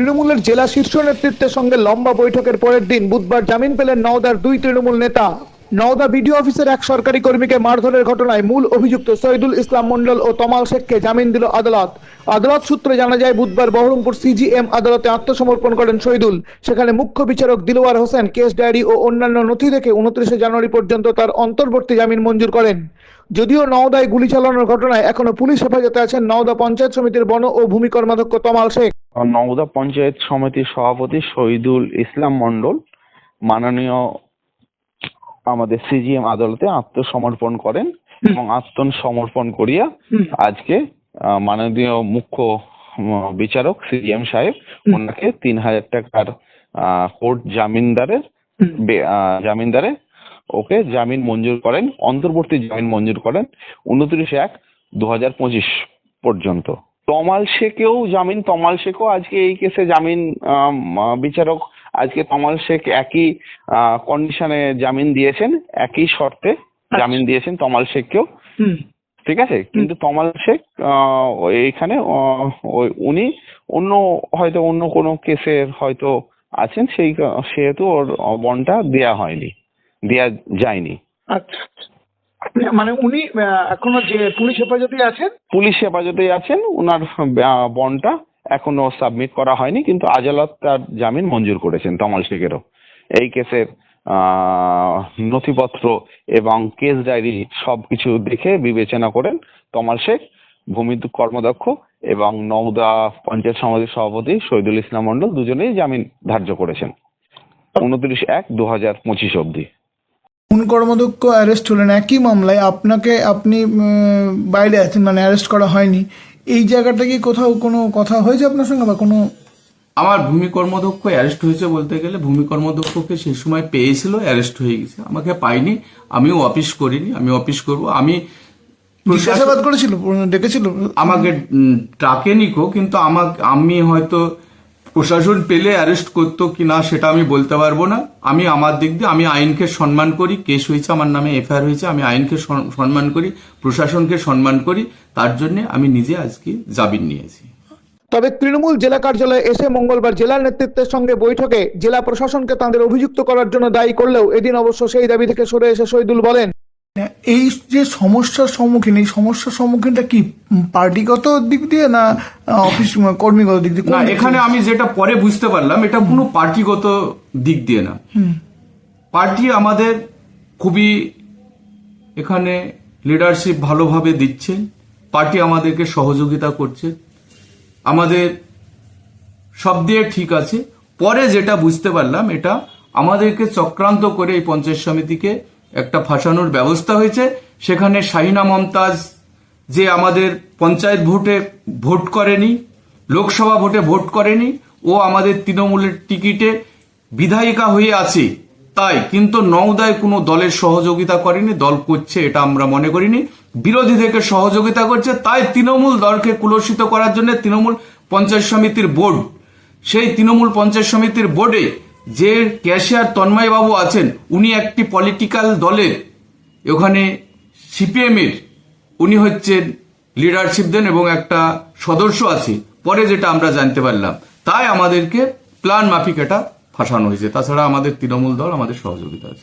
তৃণমূলের জেলা শীর্ষ নেতৃত্বের সঙ্গে লম্বা বৈঠকের পরের দিন বুধবার জামিন পেলেন নওদার দুই তৃণমূল নেতা। নওদা বিডিও অফিসের এক সরকারি কর্মীকে মারধরের ঘটনায় মূল অভিযুক্ত সৈদুল ইসলাম মন্ডল ও তমাল শেখকে জামিন দিল আদালত। আদালত সূত্রে জানা যায়, বুধবার বহরমপুর সিজিএম আদালতে আত্মসমর্পণ করেন সৈদুল। সেখানে মুখ্য বিচারক দিলওয়ার হোসেন, কেস ডায়েরি ও অন্যান্য নথি দেখে উনত্রিশে জানুয়ারি পর্যন্ত তার অন্তর্বর্তী জামিন মঞ্জুর করেন। যদিও নওদায় গুলি চালানোর ঘটনায় এখনও পুলিশ হেফাজতে আছেন নওদা পঞ্চায়েত সমিতির বন ও ভূমি কর্মাধ্যক্ষ তমাল শেখ। নওদা পঞ্চায়েত সমিতির সভাপতি শহীদুল ইসলাম মন্ডল মাননীয় আমাদের সিজিএম আদালতে আত্মসমর্পণ করেন এবং আত্মসমর্পণ করিয়া আজকে মাননীয় মুখ্য বিচারক সিজিএম সাহেব ওনাকে তিন হাজার টাকার কোর্ট জামিনদারের জামিনদারে ওকে জামিন মঞ্জুর করেন অন্তর্বর্তী জামিন মঞ্জুর করেন উনত্রিশ এক দু হাজার পঁচিশ পর্যন্ত। তমাল শেখেও জামিন তমাল শেখও আজকে এই কেসে জামিন আহ, বিচারক আজকে তমাল শেখ একই কন্ডিশনে জামিন দিয়েছেন একই শর্তে জামিন দিয়েছেন তমাল শেখকেও। ঠিক আছে? কিন্তু তমাল শেখ আহ, এইখানে আহ, ওই- উনি অন্য হয়তো অন্য কোনো কেসের হয়তো আছেন সেই সেহেতু ওর বনটা দেয়া হয়নি দেয়া যায়নি। আচ্ছা আচ্ছা। মানে উনি এখনও যে পুলিশ হেফাজতে আছেন? পুলিশ হেফাজতেই আছেন ওনার আহ, বন্ডটা এখনও সাবমিট করা হয়নি কিন্তু আদালত তার জামিন মঞ্জুর করেছেন তমাল শেখেরও। এই কেসের আহ, নথিপত্র এবং কেস ডায়েরি সবকিছু দেখে বিবেচনা করেন তমাল শেখ ভূমি কর্মদক্ষ এবং নওদা পঞ্চায়েত সমিতির সভাপতি শহীদুল ইসলাম মন্ডল দুজনেই জামিন ধার্য করেছেন। উনত্রিশ এক দু হাজার পঁচিশ অব্দি কোন কর্মদক্ষ অ্যারেস্ট হলেন। একই মামলায় আপনাকে আপনি বাইরে আছেন মানে অ্যারেস্ট করা হয়নি। এই জায়গাটা কি কোথাও কোনো কথা হয়েছে আপনার সঙ্গে বা কোনো? আমার ভূমি কর্মদক্ষ অ্যারেস্ট হয়েছে বলতে গেলে ভূমি কর্মদক্ষকে সেই সময় পেয়েছিল অ্যারেস্ট হয়ে গেছে। আমাকে পাইনি আমিও অফিস করিনি আমি অফিস করব। আমি জিজ্ঞাসাবাদ করেছিল ডেকেছিল? আমাকে ডাকেনি কো কিন্তু আমাকে আমি হয়তো প্রশাসন পেলে অ্যারেস্ট করতো কি না সেটা আমি বলতে পারব না। আমি আমার দিক দিয়ে, আমি আইনকে সম্মান করি, কেস হয়েছে, আমার নামে এফআইআর হয়েছে, আমি আইনকে সম্মান করি, প্রশাসনকে সম্মান করি, তার জন্য আমি নিজে আজকে জামিন নিয়েছি। তবে তৃণমূল জেলা কার্যালয়ে এসে মঙ্গলবার জেলা নেতৃত্বের সঙ্গে বৈঠকে জেলা প্রশাসনকে তাদের অভিযুক্ত করার জন্য দায়ী করলেও এদিন অবশ্য সেই দাবি থেকে সরে এসে শহীদুল বলেন। এই যে সমস্যার সম্মুখীন এই সমস্যার সম্মুখীনটা কি পার্টিগত দিক দিয়ে না অফিস কর্মীগত দিক দিয়ে? না এখানে আমি যেটা পরে বুঝতে পারলাম এটা কোনো পার্টিগত দিক দিয়ে না। পার্টি আমাদের খুবই এখানে লিডারশিপ ভালোভাবে দিচ্ছে পার্টি আমাদেরকে সহযোগিতা করছে। আমাদের সব দিয়ে ঠিক আছে পরে যেটা বুঝতে পারলাম এটা আমাদেরকে চক্রান্ত করে এই পঞ্চায়েত সমিতিকে একটা ফাঁসানোর ব্যবস্থা হয়েছে। সেখানে শাহিনা মমতাজ যে আমাদের পঞ্চায়েত ভোটে ভোট করেনি, লোকসভা ভোটে ভোট করেনি, ও আমাদের তৃণমূলের টিকিটে বিধায়িকা হয়ে আছে। তাই কিন্তু নওদায় কোনো দলের সহযোগিতা করেনি, দল করছে এটা আমরা মনে করিনি। বিরোধীদেরকে সহযোগিতা করছে, তাই তৃণমূল দলকে কুলসিত করার জন্য তৃণমূল পঞ্চায়েত সমিতির বোর্ড, সেই তৃণমূল পঞ্চায়েত সমিতির বোর্ডে যে ক্যাশিয়ার তন্ময় বাবু আছেন, উনি একটি পলিটিক্যাল দলের, ওখানে সিপিএম এর, উনি হচ্ছেন লিডারশিপ দেন এবং একটা সদস্য আছে। পরে যেটা আমরা জানতে পারলাম, তাই আমাদেরকে প্ল্যান মাফিক এটা ফাঁসানো হয়েছে। তাছাড়া আমাদের তৃণমূল দল আমাদের সহযোগিতা আছে।